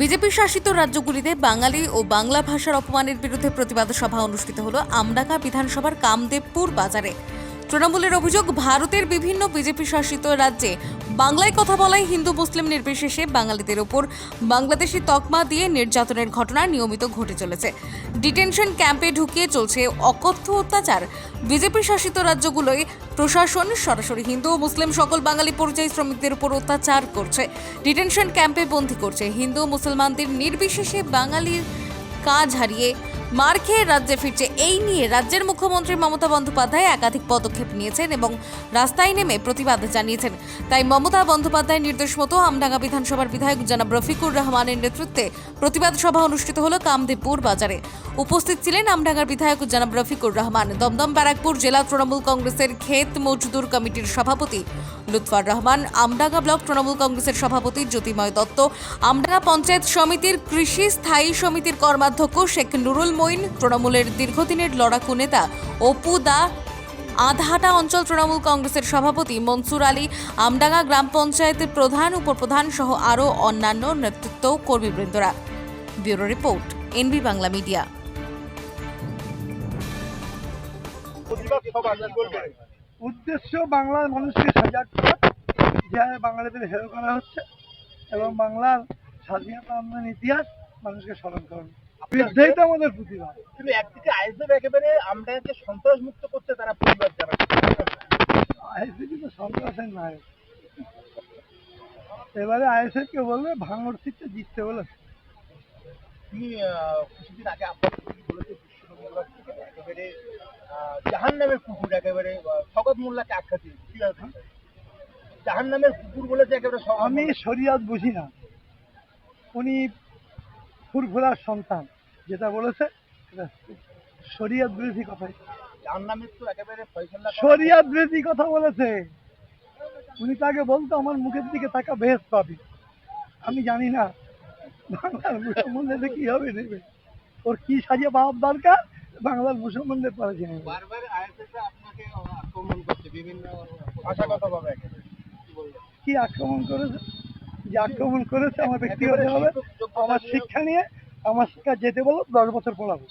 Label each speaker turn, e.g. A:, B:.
A: BJP শাসিত রাজ্যগুলিতে বাঙালি ও বাংলা ভাষার অপমানের বিরুদ্ধে প্রতিবাদ সভা অনুষ্ঠিত হল আমডাঙ্গা বিধানসভার কামদেবপুর বাজারে। তৃণমূলের অভিযোগ, ভারতের বিভিন্ন বিজেপি শাসিত রাজ্যে বাংলায় কথা বলায় হিন্দু মুসলিম নির্বিশেষে বাঙালিদের ওপর বাংলাদেশি তকমা দিয়ে নির্যাতনের ঘটনা নিয়মিত ঘটে চলেছে। ডিটেনশন ক্যাম্পে ঢুকিয়ে চলছে অকথ্য অত্যাচার। বিজেপি শাসিত রাজ্যগুলোয় প্রশাসন, সরাসরি হিন্দু ও মুসলিম সকল বাঙালি পরিযায়ী শ্রমিকদের উপর অত্যাচার করছে। ডিটেনশন ক্যাম্পে বন্দী করছে হিন্দু মুসলমানদের নির্বিশেষে বাঙালির কাজ হারিয়ে মার খেয়ে রাজ্যে ফিরছে। এই নিয়ে রাজ্যের মুখ্যমন্ত্রী মমতা বন্দ্যোপাধ্যায় একাধিক পদক্ষেপ নিয়েছেন এবং রাস্তায় নেমে প্রতিবাদ জানিয়েছেন। তাই মমতা বন্দ্যোপাধ্যায়ের নির্দেশ মতো আমডাঙ্গা বিধানসভার বিধায়ক জনাব রফিকুর রহমানের নেতৃত্বে প্রতিবাদ সভা অনুষ্ঠিত হলো কামদেবপুর বাজারে। উপস্থিত ছিলেন আমডাঙ্গার বিধায়ক জনাব রফিকুর রহমান। দমদম ব্যারাকপুর জেলা তৃণমূল কংগ্রেসের ক্ষেত মজদুর কমিটির সভাপতি লুৎফার রহমান, আমডাঙ্গা ব্লক তৃণমূল কংগ্রেসের সভাপতি জ্যোতিময় দত্ত, আমডাঙ্গা পঞ্চায়েত সমিতির কৃষি স্থায়ী সমিতির কর্মাধ্যক্ষ শেখ নুরুল মঈন, তৃণমূলের দীর্ঘদিনের লড়াকু নেতা অপু দা, আধহাটা অঞ্চল তৃণমূল কংগ্রেসের সভাপতি মনসুর আলী, আমডাঙ্গা গ্রাম পঞ্চায়েতের প্রধান, উপপ্রধান সহ আরও অন্যান্য নেতৃত্ব কর্মীবৃন্দরা। Bureau report, NB Bangla media.
B: উদ্দেশ্য বাংলার মানুষকে সজাগ করা যে বাঙালিদের হেয় করা হচ্ছে এবং বাংলার স্বাধীনতা আন্দোলন ইতিহাস মানুষকে স্মরণ করানো। বিরুদ্ধেই তো আমাদের
C: কিন্তু একদিকে আইএসএফ একেবারে সন্ত্রাস মুক্ত করছে তারা প্রতিবাদ জানাচ্ছে।
B: আইএসএফ তো সন্ত্রাসের নায়ক। এবারে আইএসএফ কে বলবে ভাঙড় সিটটা জিততে বলেছে।
C: তিনি কিছুদিন আগে আপনার বলেছে একেবারে জাহান নামের কুকুর একেবারে শকত মোল্লাকে আখ্যা আছে জাহান নামের কুকুর বলেছে একেবারে
B: আমি। শরিয়াত বুঝি না। উনি ফুরফুরার সন্তান যেটা বলেছে শরিয়াত বিরোধী কথাই।
C: জাহান নামের তো একেবারে
B: শরিয়াত বিরোধী কথা বলেছে। উনি তাকে বলতো আমার মুখের দিকে তাকা বেশ পাবি। আমি জানি না। বাংলার মুসলমানদের কি হবে নেবে। ওর কি সাজিয়ে পাওয়ার দরকার? বাংলার মুসলমানদের পারে জেনে।
C: বারবার আইএসএফ আপনাকে আক্রমণ করছে বিভিন্ন ভাষাগতভাবে কি
B: কি আক্রমণ করেছে? যে আক্রমণ করেছে আমার ব্যক্তিগত হবে আমার শিক্ষা নিয়ে আমার শিক্ষা যেতে বলো দশ বছর পড়াবো।